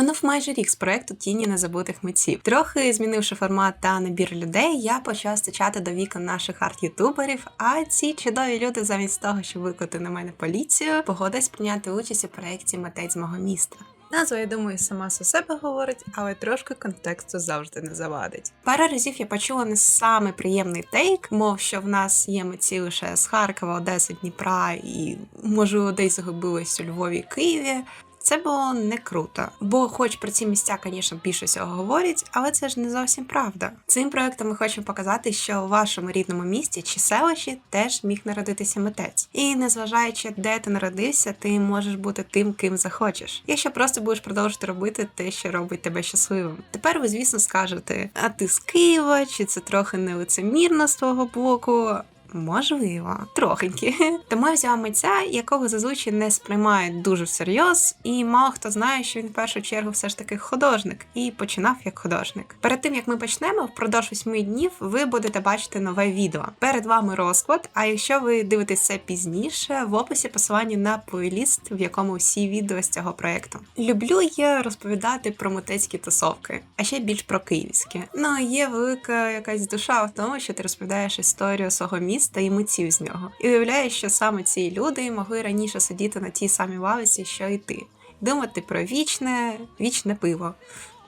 Минув майже рік з проекту Тіні незабутих митців. Трохи змінивши формат та набір людей, я почав стичати до вікон наших арт-ютуберів. А ці чудові люди, замість того, щоб викликати на мене поліцію, погодились прийняти участь у проєкті Митець мого міста. Назва, я думаю, сама за себе говорить, але трошки контексту завжди не завадить. Пару разів я почула не самий приємний тейк, мов що в нас є митці лише з Харкова, Одеси, Дніпра і можливо десь загубились у Львові Києві. Це було не круто, бо, хоч про ці місця, звісно, більше всього говорять, але це ж не зовсім правда. Цим проектом ми хочемо показати, що у вашому рідному місті чи селищі теж міг народитися митець. І незважаючи, де ти народився, ти можеш бути тим, ким захочеш. Якщо просто будеш продовжувати робити те, що робить тебе щасливим. Тепер ви, звісно, скажете: а ти з Києва, чи це трохи нелицемірно з твого боку? Можливо, трохеньки. Тому я взяла митця, якого зазвичай не сприймають дуже всерйоз, і мало хто знає, що він в першу чергу все ж таки художник і починав як художник. Перед тим як ми почнемо, впродовж восьми днів ви будете бачити нове відео. Перед вами розклад. А якщо ви дивитесь це пізніше, в описі посилання на плейліст, в якому всі відео з цього проекту. Люблю я розповідати про митецькі тусовки, а ще більш про київські. Ну є велика якась душа в тому, що ти розповідаєш історію свого міста і митців з нього. І уявляєш, що саме ці люди могли раніше сидіти на тій самій лавиці, що і ти. Думати про вічне, вічне пиво.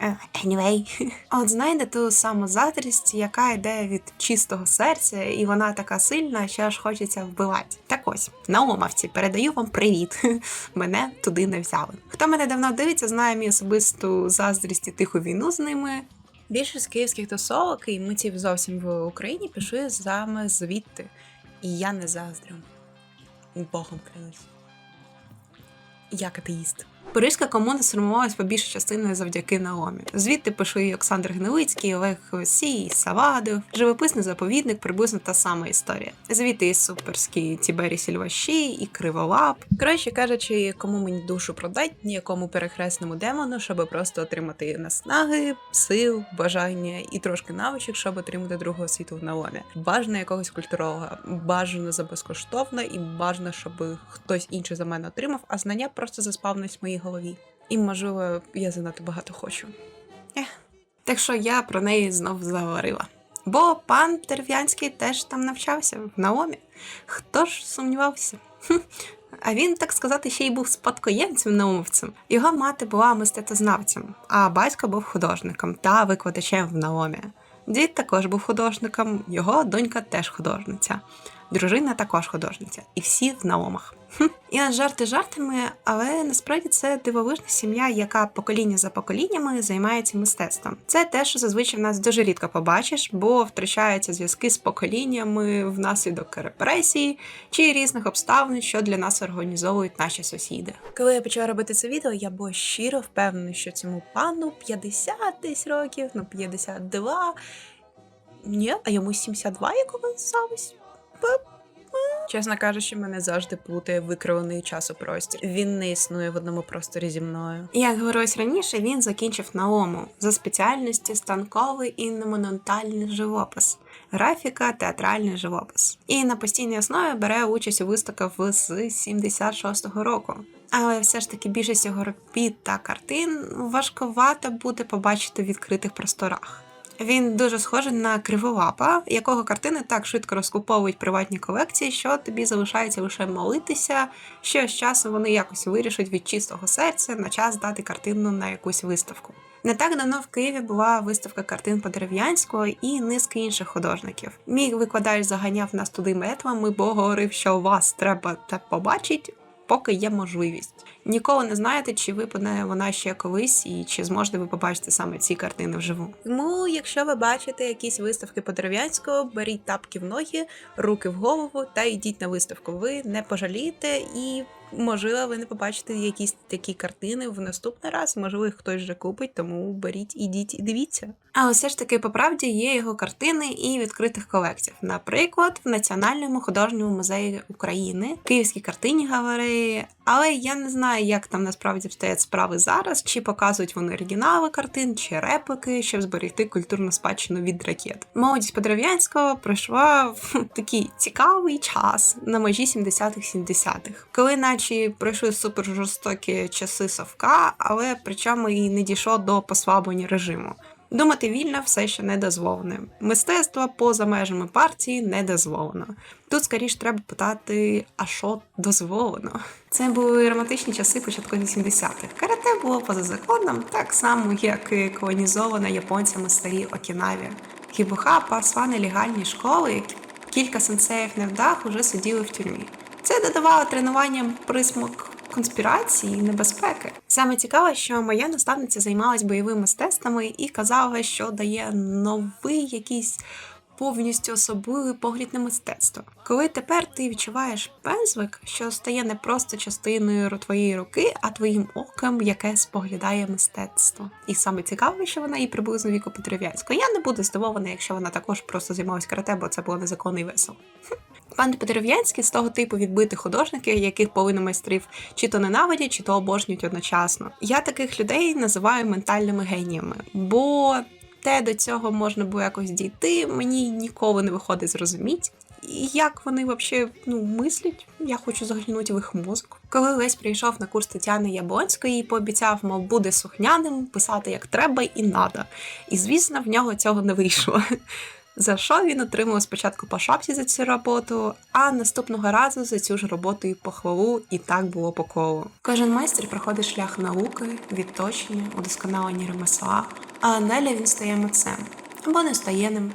Е, Anyway. От знайде ту саму заздрість, яка йде від чистого серця, і вона така сильна, що аж хочеться вбивати. Так ось, наумавці, передаю вам привіт. Мене туди не взяли. Хто мене давно дивиться, знає мій особисту заздрість і тиху війну з ними. Більшість київських тусовок і митців зовсім в Україні пішли саме звідти. І я не заздрю. Богом клянусь. Як атеїст. Паризька комуна сформувалась по більшій частиною завдяки Наомі. Звідти пішли і Олександр Гнилицький, Олег Сій, Савадов. Живописний заповідник приблизно та сама історія. Звідти і суперські Тібері Сільваші, і Криволап. Коротше кажучи, кому мені душу продать, ніякому перехресному демону, щоб просто отримати наснаги, сил, бажання і трошки навичок, щоб отримати другого світу в Наомі. Бажано якогось культуролога, бажано за безкоштовно і бажано, щоб хтось інший за мене отримав, а знання просто заспавнись в моїй голові. І, можливо, я занадто багато хочу. Ех. Так що я про неї знов заговорила. Бо пан Дерев'янський теж там навчався в Наомі. Хто ж сумнівався? А він, так сказати, ще й був спадкоємцем наумовцем. Його мати була мистецтвознавцем, а батько був художником та викладачем в Наомі. Дід також був художником, його донька теж художниця. Дружина також художниця, і всі в наомах. Хм. І жарти жартами, але насправді це дивовижна сім'я, яка покоління за поколіннями займається мистецтвом. Це те, що зазвичай в нас дуже рідко побачиш, бо втрачаються зв'язки з поколіннями внаслідок репресій чи різних обставин, що для нас організовують наші сусіди. Коли я почала робити це відео, я була щиро впевнена, що цьому пану 50 десь років, ну 52. Ні, а йому 72, як оказалось. Чесно кажучи, мене завжди плутає викривлений часопростір. Він не існує в одному просторі зі мною. Як говорилось раніше, він закінчив наому за спеціальності станковий і монументальний живопис, графіка, театральний живопис. І на постійній основі бере участь у виставках з 76-го року. Але все ж таки більшість його робіт та картин важковато буде побачити в відкритих просторах. Він дуже схожий на криволапа, якого картини так швидко розкуповують приватні колекції, що тобі залишається лише молитися, що з часом вони якось вирішать від чистого серця на час дати картину на якусь виставку. Не так давно в Києві була виставка картин Подерев'янського і низки інших художників. Мій викладач заганяв нас туди метлами, бо говорив, що вас треба те побачити, поки є можливість. Ніколи не знаєте, чи випадне вона ще колись, і чи зможете ви побачити саме ці картини вживу. Тому, якщо ви бачите якісь виставки по дерев'янського, беріть тапки в ноги, руки в голову та йдіть на виставку. Ви не пожалієте і. Можливо, ви не побачите якісь такі картини в наступний раз, можливо, їх хтось вже купить, тому беріть, ідіть і дивіться. Але все ж таки, по правді, є його картини і відкритих колекцій. Наприклад, в Національному художньому музеї України, Київській картині галереї. Але я не знаю, як там насправді стоять справи зараз, чи показують вони оригінали картин, чи реплики, щоб зберегти культурну спадщину від ракет. Молодість Подерев'янського пройшла в такий цікавий час на межі 70-х 70-х, коли навіть наче пройшли супер жорстокі часи совка, але причому і не дійшло до послаблення режиму. Думати вільно все ще не дозволене. Мистецтво поза межами партії не дозволено. Тут скоріш треба питати, а що дозволено? Це були романтичні часи початку 80-х. Карате було поза законом, так само, як і колонізована японцями старі Окінаві. Хібуха пасла нелегальні школи, кілька сенсеїв невдах уже сиділи в тюрмі. Це додавало тренуванням присмак конспірації і небезпеки. Саме цікаве, що моя наставниця займалась бойовими мистецтвами і казала, що дає новий якийсь повністю особливий погляд на мистецтво. Коли тепер ти відчуваєш пензлик, що стає не просто частиною твоєї руки, а твоїм оком, яке споглядає мистецтво. І саме цікаве, що вона і приблизно віку Петров'янського. Я не буду здивована, якщо вона також просто займалась карате, бо це було незаконно і весело. Пан Петров'янський з того типу відбитих художників, яких половину майстрів чи то ненавидять, чи то обожнюють одночасно. Я таких людей називаю ментальними геніями, бо те до цього можна було якось дійти, мені ніколи не виходить зрозуміти. І як вони взагалі ну, мислять, я хочу заглянути в їх мозок. Коли Лесь прийшов на курс Тетяни Яблонської і пообіцяв, мов буде сухняним, писати як треба і надо. І звісно, в нього цього не вийшло. За що він отримав спочатку по шапці за цю роботу, а наступного разу за цю ж роботу і похвалу, і так було по колу. Кожен майстер проходить шлях науки, відточення, удосконалення ремесла, а далі він стає митцем або не стає ним.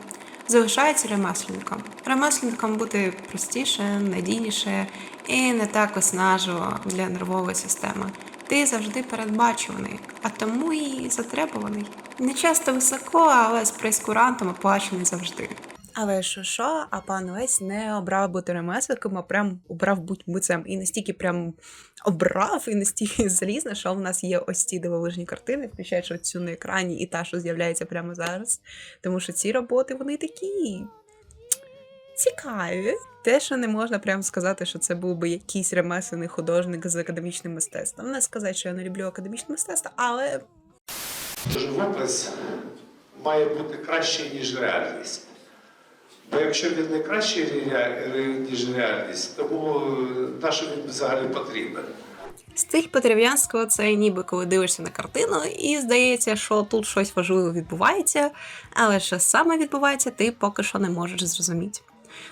Залишається ремесленником. Ремесленником бути простіше, надійніше і не так виснажливо для нервової системи. Ти завжди передбачуваний, а тому і затребуваний. Не часто високо, але з прейскурантом оплачений завжди. Але що що, а пан Лесь не обрав бути ремесленником, а прям обрав бути митцем. І настільки прям обрав, і настільки залізно, що в нас є ось ці дивовижні картини, включаючи цю на екрані і та, що з'являється прямо зараз. Тому що ці роботи вони такі цікаві. Те, що не можна прямо сказати, що це був би якийсь ремеслений художник з академічним мистецтвом. Не сказати, що я не люблю академічне мистецтво, але Живопис має бути кращий, ніж реальність. Бо якщо він не кращий, ніж реальність, то на що він взагалі потрібен? Стиль Петрів'янського це ніби коли дивишся на картину, і здається, що тут щось важливе відбувається, але що саме відбувається, ти поки що не можеш зрозуміти.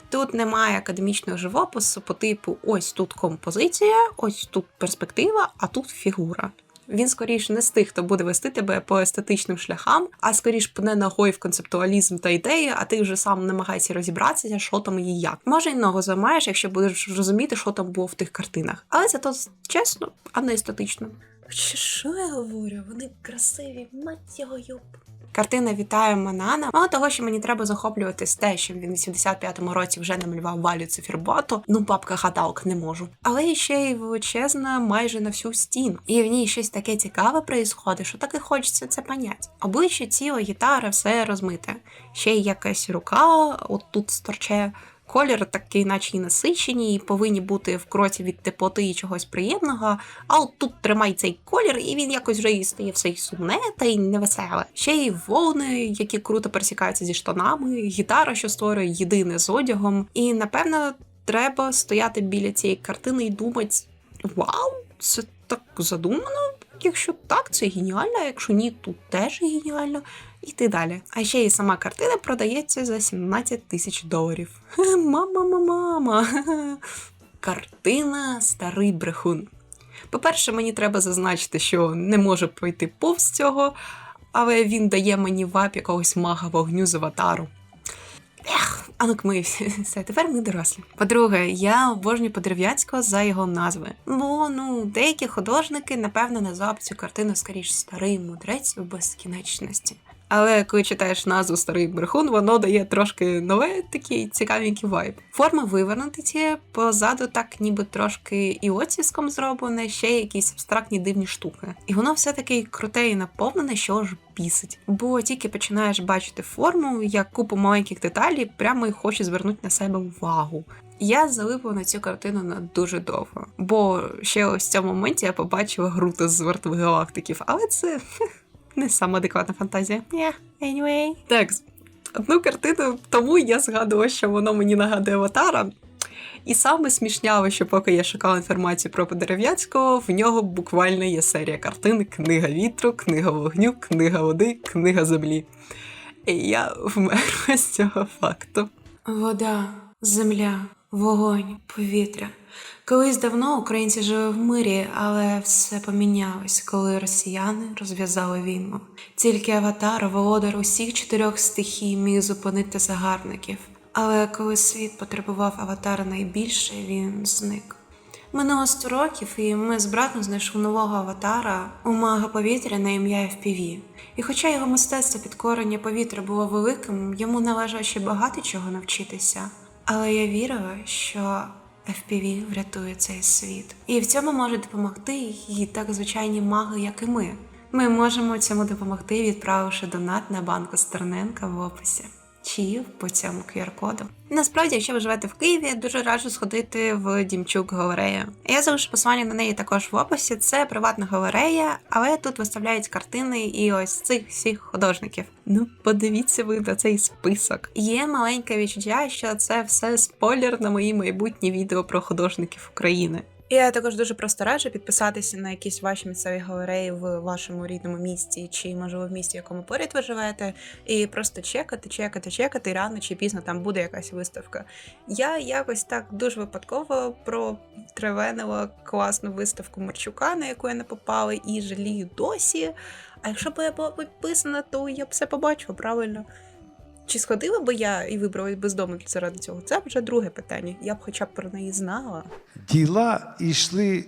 Тут немає академічного живопису по типу ось тут композиція, ось тут перспектива, а тут фігура. Він скоріш не з тих, хто буде вести тебе по естетичним шляхам, а скоріш пне ногою в концептуалізм та ідеї, а ти вже сам намагаєшся розібратися, що там і як. Може, й ногу займаєш, якщо будеш розуміти, що там було в тих картинах. Але це то чесно, а не естетично. Що я говорю? Вони красиві, мать його юб. Картина Вітаю Манана. Мало того, що мені треба захоплюватись те, що він в 85-му році вже намалював валю циферблату. Ну, бабка гадалка не можу. Але ще й величезна майже на всю стіну. І в ній щось таке цікаве проїсходить, що так і хочеться це понять. Обличчя тіло, гітара, все розмите. Ще й якась рука, от тут сторче. Колір такий, наче і насичені, і повинні бути в кроці від теплоти і чогось приємного. А от тут тримай цей колір, і він якось вже і стає все й сумне та й невеселе. Ще й волни, які круто пересікаються зі штанами, гітара, що створює єдине з одягом. І напевно треба стояти біля цієї картини і думати: вау, це так задумано. Якщо так, це геніально, а якщо ні, тут теж геніально. І ти далі. А ще й сама картина продається за 17 тисяч доларів. Мама, мама, мама. Картина Старий брехун. По-перше, мені треба зазначити, що не можу пройти повз цього, але він дає мені вап якогось мага вогню з аватару. Ех, а ну ми все, тепер ми дорослі. По-друге, я обожнюю Подерев'янського за його назви. Бо ну деякі художники, напевно, назвав цю картину скоріш старий мудрець у безкінечності. Але коли читаєш назву Старий брехун, воно дає трошки нове, такий цікавенький вайб. Форма вивернуті, позаду так ніби трошки і оціском зроблене, ще якісь абстрактні дивні штуки. І воно все таки круте і наповнене, що ж бісить. Бо тільки починаєш бачити форму, як купу маленьких деталей, прямо і хоче звернути на себе увагу. Я залипла на цю картину на дуже довго, бо ще ось в цьому моменті я побачила Грута з мертвих галактиків, але це не сама адекватна фантазія. Yeah, anyway. Так, одну картину тому я згадувала, що воно мені нагадує аватара. І саме смішняве, що поки я шукала інформацію про Подерев'янського, в нього буквально є серія картин: Книга вітру, книга вогню, книга води, книга землі. І я вмерла з цього факту. Вода, земля, вогонь, повітря. Колись давно українці жили в мирі, але все помінялось, коли росіяни розв'язали війну. Тільки аватар, володар усіх чотирьох стихій, міг зупинити загарбників. Але коли світ потребував аватара найбільше, він зник. Минуло 100 років, і ми з братом знайшли нового аватара у мага повітря на ім'я FPV. І хоча його мистецтво підкорення повітря було великим, йому належало ще багато чого навчитися. Але я вірила, що FPV врятує цей світ. І в цьому можуть допомогти і так звичайні маги, як і ми. Ми можемо цьому допомогти, відправивши донат на банку Стерненка в описі чи по цьому QR-коду. Насправді, якщо ви живете в Києві, дуже раджу сходити в Дімчук галерею. Я залишу посилання на неї також в описі. Це приватна галерея, але тут виставляють картини і ось цих всіх художників. Ну, подивіться ви на цей список. Є маленьке відчуття, що це все спойлер на мої майбутні відео про художників України. Я також дуже просто раджу підписатися на якісь ваші місцеві галереї в вашому рідному місті, чи можливо в місті, в якому поряд ви живете, і просто чекати, чекати, чекати, і рано чи пізно там буде якась виставка. Я якось так дуже випадково протревенила класну виставку Марчука, на яку я не попала, і жалію досі. А якщо б я була підписана, то я б все побачила правильно. Чи сходила би я і вибрала бездомно заради цього? Це вже друге питання. Я б хоча б про неї знала. Діла йшли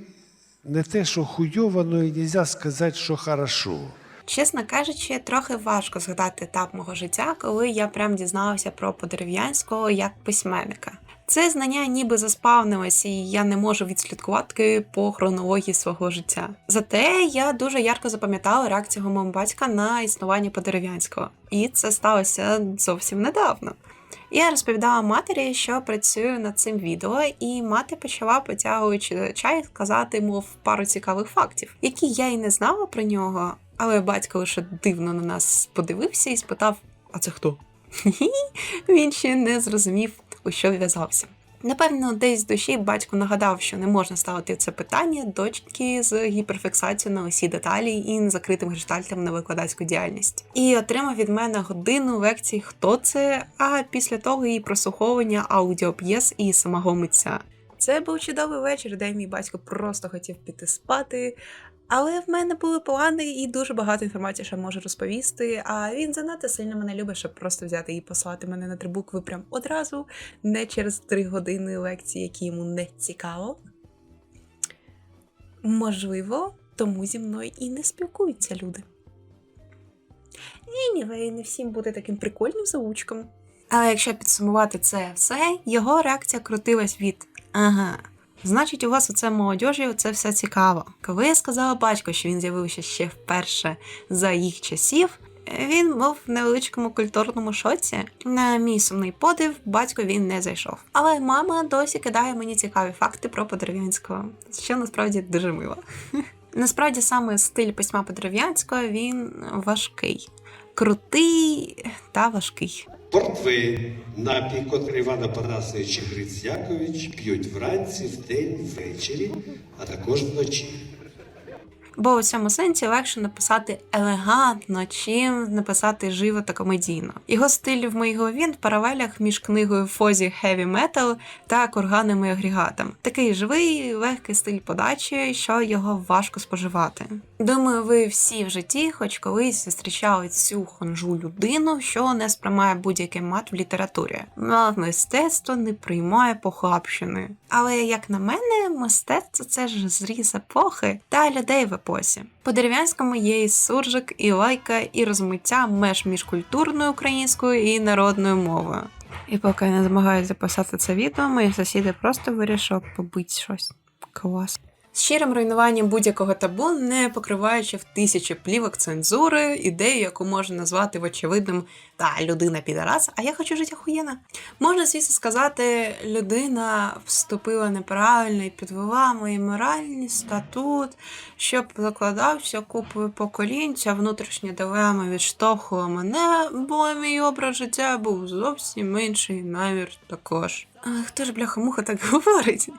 не те, що хуйово, але не нельзя сказати, що хорошо. Чесно кажучи, трохи важко згадати етап мого життя, коли я прям дізналася про Подерев'янського як письменника. Це знання ніби заспавнилось, і я не можу відслідкувати по хронології свого життя. Зате я дуже ярко запам'ятала реакцію мого батька на існування Подерев'янського, і це сталося зовсім недавно. Я розповідала матері, що працюю над цим відео, і мати почала, потягуючи чай, сказати, мов пару цікавих фактів, які я й не знала про нього, але батько лише дивно на нас подивився і спитав: А це хто? Він ще не зрозумів, у що в'язався. Напевно, десь з душі батько нагадав, що не можна ставити це питання дочки з гіперфіксацією на усі деталі і незакритим гештальтом на викладацьку діяльність. І отримав від мене годину лекцій, хто це, а після того і прослуховування аудіоп'єс і самого митця. Це був чудовий вечір, де мій батько просто хотів піти спати. Але в мене були плани і дуже багато інформації, що можу розповісти. А він занадто сильно мене любить, щоб просто взяти і послати мене на три букви прям одразу, не через три години лекції, які йому не цікаво. Можливо, тому зі мною і не спілкуються люди. Anyway, не всім бути таким прикольним заучком. Але якщо підсумувати це все, його реакція крутилась від ага. Значить, у вас оце молодіжі, це все цікаво. Коли я сказала батько, що він з'явився ще вперше за їх часів, він був в невеличкому культурному шоці. На мій сумний подив, батько він не зайшов. Але мама досі кидає мені цікаві факти про Подерев'янського, що насправді дуже мило. Насправді саме стиль письма Подерев'янського він важкий, крутий та важкий. Портвейн, напій, котрий Іван Апанасович і Гриць Якович п'ють вранці, вдень, ввечері, а також вночі. Бо у цьому сенсі легше написати елегантно, чим написати живо та комедійно. Його стиль в моїй голові в паралелях між книгою Фозі Heavy Metal та курганим і агрегатом. Такий живий, легкий стиль подачі, що його важко споживати. Думаю, ви всі в житті, хоч колись зустрічали цю хонжу людину, що не сприймає будь-який мат в літературі. А мистецтво не приймає похабщини. Але як на мене, мистецтво це ж зріз епохи та людей в епосі. По дерев'янському є і суржик, і лайка, і розмиття меж між культурною українською і народною мовою. І поки я не змагаюся записати це відео, мої сусіди просто вирішили побити щось. Клас. Щирим руйнуванням будь-якого табу, не покриваючи в тисячі плівок цензури, ідею, яку можна назвати вочевидним та людина підарас, а я хочу жити охуєнно. Можна, звісно, сказати, людина вступила неправильно і підвела мої моральний статут, щоб закладався купою поколінь, ця внутрішня відштовхувала мене, бо мій образ життя був зовсім інший, намір також. Хто ж бляха-муха так говорить?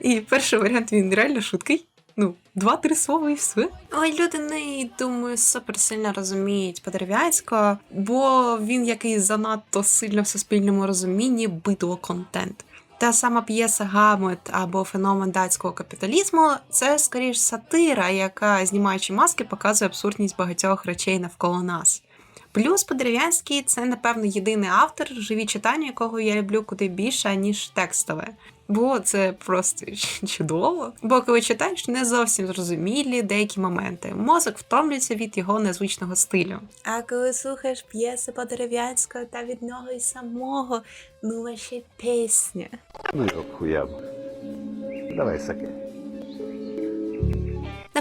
І перший варіант він реально шуткий. Ну, два-три слова і все. Але люди не думаю, супер сильно розуміють по-дерев'янсько, бо він який занадто сильно в суспільному розумінні бидло контент. Та сама п'єса Гамет або феномен датського капіталізму це скоріш сатира, яка, знімаючи маски, показує абсурдність багатьох речей навколо нас. Плюс по-дерев'янськи це, напевно, єдиний автор, живі читання, якого я люблю куди більше, ніж текстове. Бо це просто чудово. Бо коли читаєш, не зовсім зрозумілі деякі моменти. Мозок втомлюється від його незвичного стилю. А коли слухаєш п'єси по дерев'янського та від нього і самого, ну ще пісня. Ну хуям. Давай саке.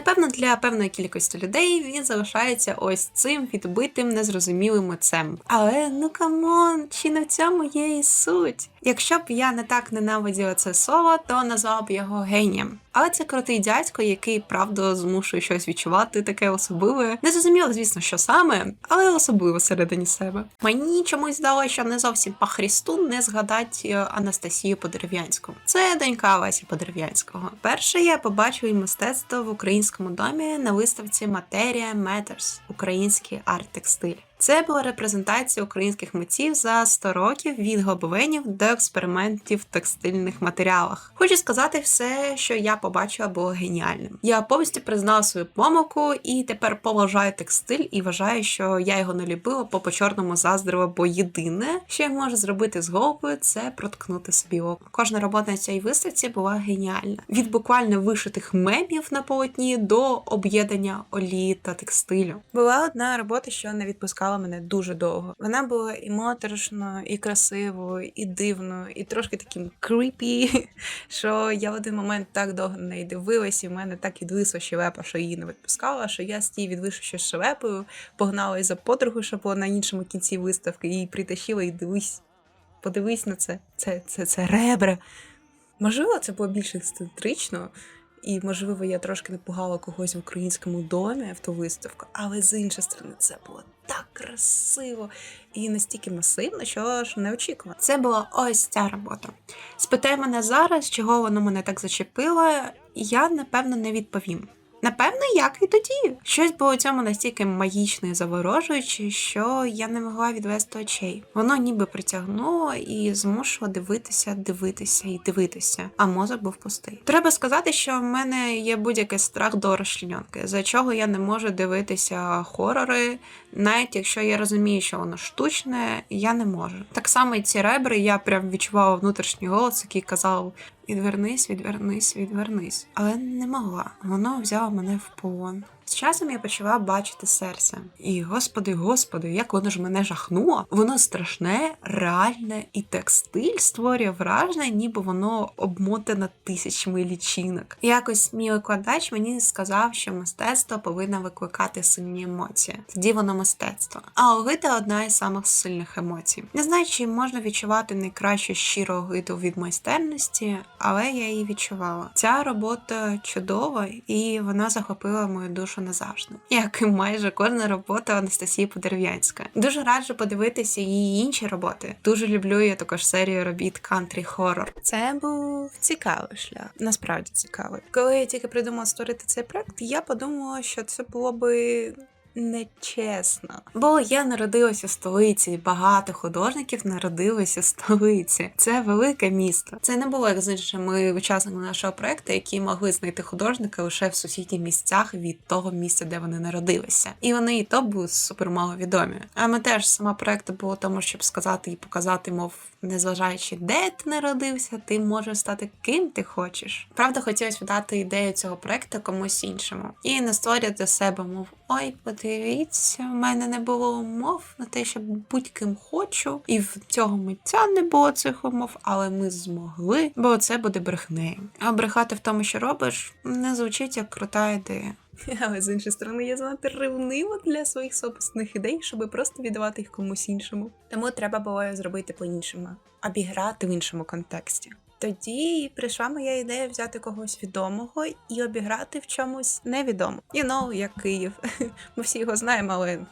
Напевно, для певної кількості людей він залишається ось цим відбитим незрозумілим отцем. Але ну камон, чи не в цьому є і суть? Якщо б я не так ненавиділа це слово, то назвала б його генієм. Але це крутий дядько, який правда змушує щось відчувати таке особливе. Не зрозуміло, звісно, що саме, але особливо всередині себе. Мені чомусь здалося, що не зовсім по Христу не згадати е, Анастасію Подерев'янську. Це донька Васі Подерев'янського. Перше я побачив мистецтво в українському домі на виставці Матерія Matters – український арт-текстиль. Це була репрезентація українських митців за 100 років від гобеленів до експериментів в текстильних матеріалах. Хочу сказати, все, що я побачила, було геніальним. Я повністю признала свою помилку і тепер поважаю текстиль і вважаю, що я його не любила, бо по чорному заздрила, бо єдине, що я можу зробити з головою, це проткнути собі око. Кожна робота на цій виставці була геніальна. Від буквально вишитих мемів на полотні до об'єднання олії та текстилю. Була одна робота, що не відпускала мене дуже довго. Вона була і моторошною, і красивою, і дивною, і трошки таким кріпі, що я в один момент так довго на неї дивилась, і в мене так відвисла щелепа, що її не відпускала, що я з тією відвисшою щелепою погнала за подругу, що була на іншому кінці виставки, і притащила і дивись. Подивись на це. Це, це, це ребра. Можливо, це було більш ексцентрично, і, можливо, я трошки напугала когось в українському домі в ту виставку, але з іншої сторони, це було так красиво і настільки масивно, що ж не очікувала. Це була ось ця робота. Спитай мене зараз, чого воно мене так зачепило, я напевно не відповім. Напевно, як і тоді. Щось було у цьому настільки магічне і заворожуюче, що я не могла відвести очей. Воно ніби притягнуло і змушувало дивитися, дивитися і дивитися, а мозок був пустий. Треба сказати, що в мене є будь-який страх до розчленьонки, за чого я не можу дивитися хорори, навіть якщо я розумію, що воно штучне, я не можу. Так само і ці ребри, я прям відчувала внутрішній голос, який казав. Відвернись, відвернись, відвернись. Але не могла. Воно взяло мене в полон. З часом я почала бачити серце. І господи, господи, як воно ж мене жахнуло. Воно страшне, реальне, і текстиль створює враження, ніби воно обмотане тисячами лічинок. Якось мій викладач мені сказав, що мистецтво повинно викликати сильні емоції. Тоді воно мистецтво. А огида одна із самих сильних емоцій. Не знаю, чи можна відчувати найкращу щиру огиду від майстерності, але я її відчувала. Ця робота чудова, і вона захопила мою душу назавжди, як і майже кожна робота Анастасії Подерев'янська. Дуже раджу подивитися її інші роботи. Дуже люблю я також серію робіт кантрі хоррор. Це був цікавий шлях. Насправді цікавий. Коли я тільки придумала створити цей проект, я подумала, що це було би. Нечесно, бо я народилася в столиці, і багато художників народилися в столиці. Це велике місто. Це не було як з іншими учасниками нашого проекту, які могли знайти художника лише в сусідніх місцях від того місця, де вони народилися. І вони і то були супермало відомі. А ми теж сама проекту було тому, щоб сказати і показати, мов незважаючи, де ти народився, ти можеш стати ким ти хочеш. Правда, хотілося віддати ідею цього проекту комусь іншому і не створювати себе, мов ой, подивіться, в мене не було умов на те, щоб будь-ким хочу, і в цього митця не було цих умов, але ми змогли, бо це буде брехнею. А брехати в тому, що робиш, не звучить як крута ідея. Але з іншої сторони, я занадто ревнива для своїх собственних ідей, щоб просто віддавати їх комусь іншому. Тому треба було зробити по-іншому, обіграти в іншому контексті. Тоді прийшла моя ідея взяти когось відомого і обіграти в чомусь невідомо. You know, як Київ. Ми всі його знаємо, але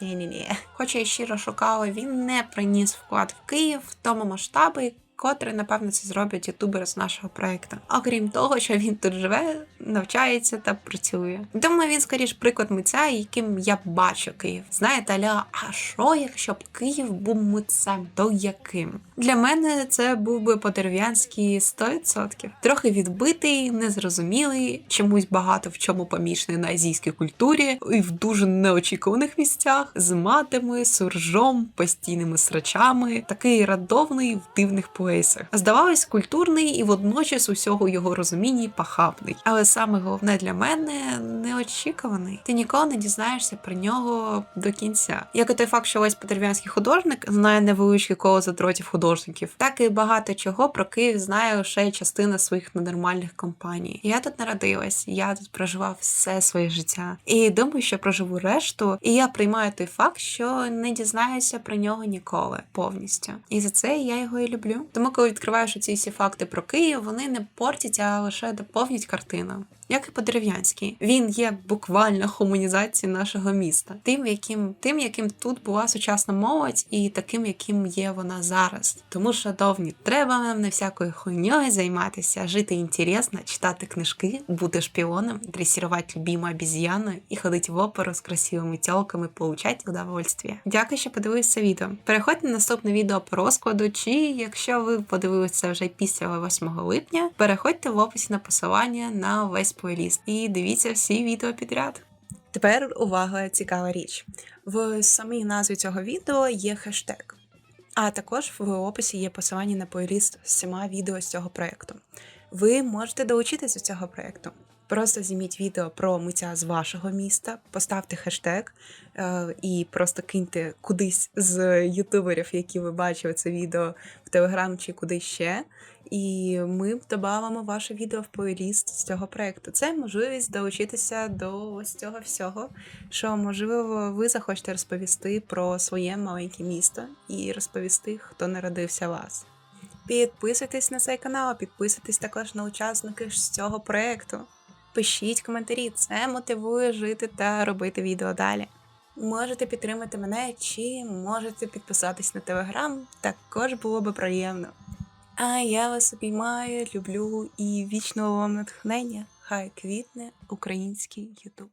ні-ні-ні. Хоча я щиро шукала, він не приніс вклад в Київ в тому масштабі, котрий, напевно, це зроблять ютубери з нашого проекту. Окрім того, що він тут живе, навчається та працює. Думаю, він скоріш приклад митця, яким я бачу Київ. Знаєте, аля, а що, якщо б Київ був митцем, то яким? Для мене це був би по-дерев'янськи 100%. Трохи відбитий, незрозумілий, чомусь багато в чому помічний на азійській культурі і в дуже неочікуваних місцях з матами, суржом, постійними срачами, такий радовний в дивних плейсах. Здавалось, культурний і водночас усього його розумінні пахабний. Але саме головне для мене неочікуваний. Ти ніколи не дізнаєшся про нього до кінця. Як і той факт, що весь подерев'янський художник знає невеличке коло задротів художників, так і багато чого про Київ знає лише частина своїх ненормальних компаній. Я тут народилась, я тут прожила все своє життя. І думаю, що проживу решту. І я приймаю той факт, що не дізнаюся про нього ніколи повністю. І за це я його і люблю. Тому, коли відкриваєш ці всі факти про Київ, вони не портять, а лише доповнять картину. Як і по-дерев'янськи, він є буквально хуманізацією нашого міста, тим, яким тим, яким тут була сучасна молодь, і таким, яким є вона зараз. Тому, шановні, треба нам не всякою хуйньою займатися, жити інтересно, читати книжки, бути шпіоном, дресірувати любиму обіз'яну і ходити в оперу з красивими тілками, получати удовольствие. Дякую, що подивилися відео. Переходьте на наступне відео по розкладу, чи якщо ви подивилися вже після 8 липня, переходьте в описі на посилання на весь плейліст і дивіться всі відео підряд. Тепер увага, цікава річ. В самій назві цього відео є хештег. А також в описі є посилання на плейліст з всіма відео з цього проєкту. Ви можете долучитися до цього проєкту. Просто зніміть відео про митця з вашого міста, поставте хештег е, і просто киньте кудись з ютуберів, які ви бачили це відео в Телеграм чи куди ще. І ми додамо ваше відео в плейліст з цього проєкту. Це можливість долучитися до ось цього всього, що можливо ви захочете розповісти про своє маленьке місто і розповісти, хто народився вас. Підписуйтесь на цей канал, підписуйтесь також на учасників з цього проєкту. Пишіть коментарі, це мотивує жити та робити відео далі. Можете підтримати мене чи можете підписатись на телеграм, також було би приємно. А я вас обіймаю, люблю і вічного вам натхнення. Хай квітне український Ютуб.